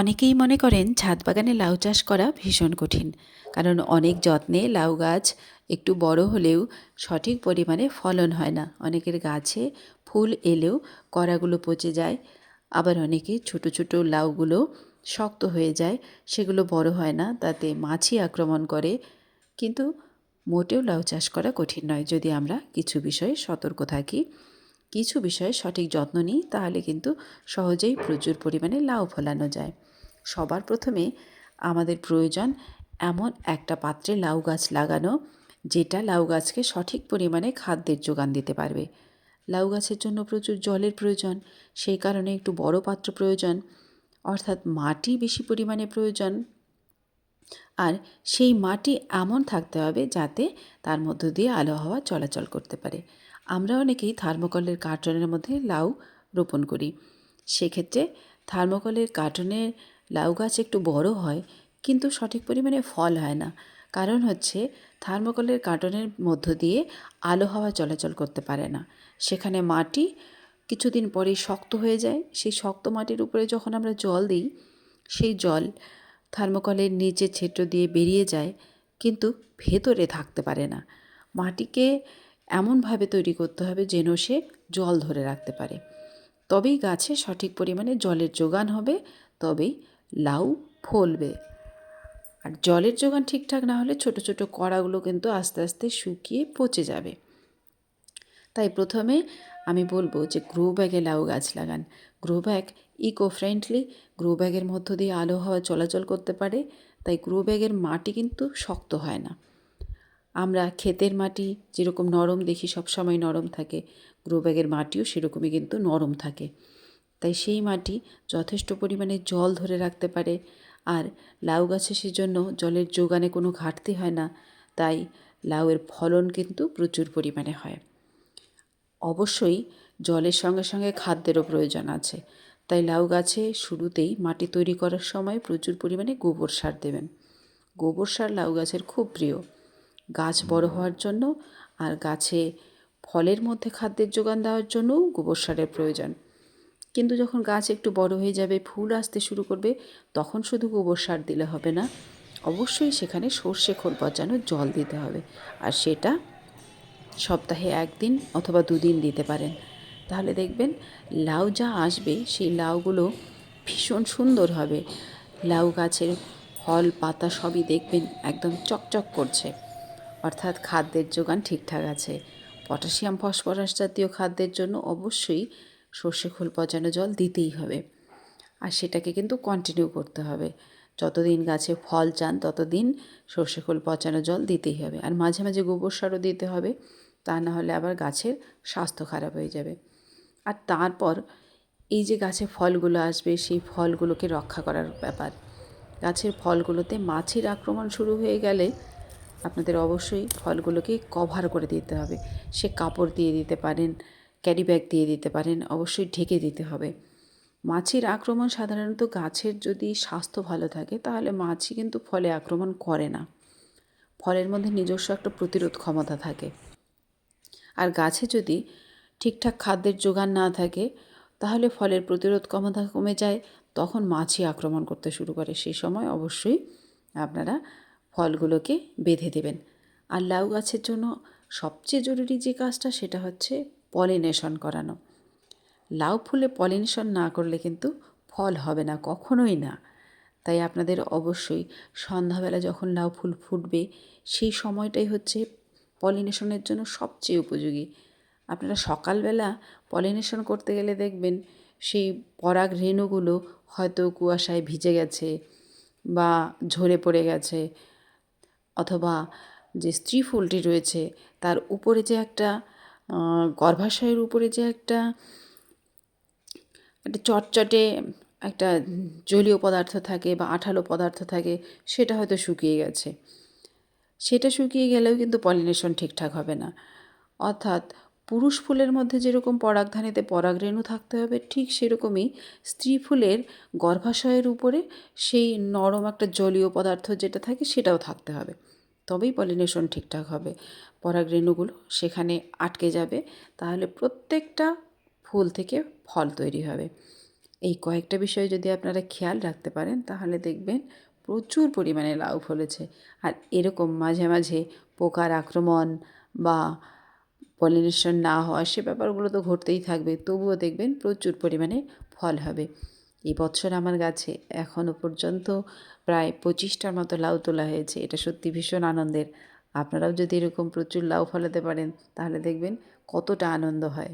অনেকেই মনে করেন ছাদ বাগানে লাউ চাষ করা ভীষণ কঠিন, কারণ অনেক যত্নে লাউ গাছ একটু বড় হলেও সঠিক পরিমাণে ফলন হয় না। অনেকের গাছে ফুল এলেও কড়াগুলো পচে যায়, আবার অনেকে ছোট ছোট লাউগুলো শক্ত হয়ে যায়, সেগুলো বড় হয় না, তাতে মাছি আক্রমণ করে। কিন্তু মোটেও লাউ চাষ করা কঠিন নয়। যদি আমরা কিছু বিষয়ে সতর্ক থাকি, কিছু বিষয়ে সঠিক যত্ন নিই, তাহলে কিন্তু সহজেই প্রচুর পরিমাণে লাউ ফলানো যায়। সবার প্রথমে আমাদের প্রয়োজন এমন একটা পাত্রে লাউ গাছ লাগানো, যেটা লাউ গাছকে সঠিক পরিমাণে খাদ্যের যোগান দিতে পারবে। লাউ গাছের জন্য প্রচুর জলের প্রয়োজন, সেই কারণে একটু বড় পাত্র প্রয়োজন, অর্থাৎ মাটি বেশি পরিমাণে প্রয়োজন। আর সেই মাটি এমন থাকতে হবে যাতে তার মধ্য দিয়ে আলো হাওয়া চলাচল করতে পারে। আমরা অনেকেই থার্মোকলের কার্টনের মধ্যে লাউ রোপণ করি। সেক্ষেত্রে থার্মোকলের কার্টনের লাউ গাছ একটু বড় হয়, কিন্তু সঠিক পরিমাণে ফল হয় না। কারণ হচ্ছে, থার্মোকলের কার্টনের মধ্য দিয়ে আলো হাওয়া চলাচল করতে পারে না। সেখানে মাটি কিছুদিন পরেই শক্ত হয়ে যায়। সেই শক্ত মাটির উপরে যখন আমরা জল দিই, সেই জল থার্মোকলের নিচে ছিদ্র দিয়ে বেরিয়ে যায়, কিন্তু ভেতরে থাকতে পারে না। মাটিকে এমনভাবে তৈরি করতে হবে যেন সে জল ধরে রাখতে পারে। তবেই গাছে সঠিক পরিমাণে জলের যোগান হবে, তবেই লাউ ফলবে। আর জলের যোগান ঠিকঠাক না হলে ছোট ছোট কড়াগুলো কিন্তু আস্তে আস্তে শুকিয়ে পচে যাবে। তাই প্রথমে আমি বলব যে গ্রো ব্যাগে লাউ গাছ লাগান। Grow bag eco friendly grow ব্যাগের মধ্য দিয়ে আলো হাওয়া চলাচল করতে পারে, তাই গ্রো ব্যাগের মাটি কিন্তু শক্ত হয় না। আমরা ক্ষেতের মাটি যেরকম নরম দেখি সবসময় নরম থাকে, গ্রো ব্যাগের মাটিও সেরকমই কিন্তু নরম থাকে। তাই সেই মাটি যথেষ্ট পরিমাণে জল ধরে রাখতে পারে। আর লাউ গাছে সেজন্য জলের যোগানে কোনো ঘাটতি হয় না, তাই লাউয়ের ফলন কিন্তু প্রচুর পরিমাণে হয়। অবশ্যই জলের সঙ্গে সঙ্গে খাদ্যেরও প্রয়োজন আছে, তাই লাউ গাছে শুরুতেই মাটি তৈরি করার সময় প্রচুর পরিমাণে গোবর সার দেবেন। গোবর সার লাউ গাছের খুব প্রিয়। গাছ বড় হওয়ার জন্য আর গাছে ফলের মধ্যে খাদ্যের যোগান দেওয়ার জন্যও গোবর সারের প্রয়োজন। কিন্তু যখন গাছ একটু বড় হয়ে যাবে, ফুল আসতে শুরু করবে, তখন শুধু গোবর সার দিলে হবে না। অবশ্যই সেখানে সর্ষে খোল পচানো জল দিতে হবে। আর সেটা সপ্তাহে একদিন অথবা দুদিন দিতে পারেন। তাহলে দেখবেন লাউ যা আসবে, সেই লাউগুলো ভীষণ সুন্দর হবে। লাউ গাছের ফল, পাতা সবই দেখবেন একদম চকচক করছে। অর্থাৎ খাদ্যের যোগান ঠিকঠাক আছে। পটাশিয়াম, ফসফরাস জাতীয় খাদ্যের জন্য অবশ্যই সর্ষে খোল পচানো জল দিতেই হবে। আর সেটাকে কিন্তু কন্টিনিউ করতে হবে। যতদিন গাছে ফল চান, ততদিন সর্ষে খোল পচানো জল দিতেই হবে। আর মাঝে মাঝে গোবর সারও দিতে হবে, তা না হলে আবার গাছের স্বাস্থ্য খারাপ হয়ে যাবে। আর তারপর এই যে গাছে ফলগুলো আসবে, সেই ফলগুলোকে রক্ষা করার ব্যাপার। গাছের ফলগুলোতে মাছির আক্রমণ শুরু হয়ে গেলে আপনাদের অবশ্যই ফলগুলোকে কভার করে দিতে হবে। সে কাপড় দিয়ে দিতে পারেন ক্যারি ব্যাগ দিয়ে দিতে পারেন, অবশ্যই ঢেকে দিতে হবে। মাছির আক্রমণ সাধারণত গাছের যদি স্বাস্থ্য ভালো থাকে, তাহলে মাছি কিন্তু ফলে আক্রমণ করে না। ফলের মধ্যে নিজস্ব একটা প্রতিরোধ ক্ষমতা থাকে। আর গাছে যদি ঠিকঠাক খাদ্যের যোগান না থাকে, তাহলে ফলের প্রতিরোধ ক্ষমতা কমে যায়, তখন মাছি আক্রমণ করতে শুরু করে। সেই সময় অবশ্যই আপনারা ফলগুলোকে বেঁধে দেবেন। আর লাউ গাছের জন্য সবচেয়ে জরুরি যে কাজটা, সেটা হচ্ছে পলিনেশন করানো। লাউ ফুলে পলিনেশন না করলে কিন্তু ফল হবে না, কখনোই না। তাই আপনাদের অবশ্যই সন্ধ্যাবেলা যখন লাউ ফুল ফুটবে, সেই সময়টাই হচ্ছে পলিনেশনের জন্য সবচেয়ে উপযোগী। আপনারা সকালবেলা পলিনেশন করতে গেলে দেখবেন সেই পরাগ রেণুগুলো হয়তো কুয়াশায় ভিজে গেছে বা ঝরে পড়ে গেছে অথবা যে স্ত্রী ফুলটি রয়েছে, তার উপরে যে একটা গর্ভাশয়ের উপরে যে একটা একটা চটচটে একটা জলীয় পদার্থ থাকে বা আঠালো পদার্থ থাকে, সেটা হয়তো শুকিয়ে গেছে। সেটা শুকিয়ে গেলেও কিন্তু পলিনেশন ঠিকঠাক হবে না। অর্থাৎ পুরুষ ফুলের মধ্যে যেরকম পরাগধানীতে পরাগরেণু থাকতে হবে, ঠিক সেরকমই স্ত্রী ফুলের গর্ভাশয়ের উপরে সেই নরম একটা জলীয় পদার্থ যেটা থাকে সেটাও থাকতে হবে। তবেই পলিনেশন ঠিকঠাক হবে। পরাগরেণুগুলো সেখানে আটকে যাবে, তাহলে প্রত্যেকটা ফুল থেকে ফল তৈরি হবে। এই কয়েকটা বিষয় যদি আপনারা খেয়াল রাখতে পারেন, তাহলে দেখবেন প্রচুর পরিমাণে লাউ ফলেছে। আর এরকম মাঝে মাঝে পোকার আক্রমণ বা পলিনেশন না হওয়া, সে ব্যাপারগুলো তো ঘটতেই থাকবে, তবুও দেখবেন প্রচুর পরিমাণে ফল হবে। এই বছর আমার গাছে এখনও পর্যন্ত প্রায় পঁচিশটার মতো লাউ তোলা হয়েছে। এটা সত্যি ভীষণ আনন্দের। আপনারাও যদি এরকম প্রচুর লাউ ফলাতে পারেন, তাহলে দেখবেন কতটা আনন্দ হয়।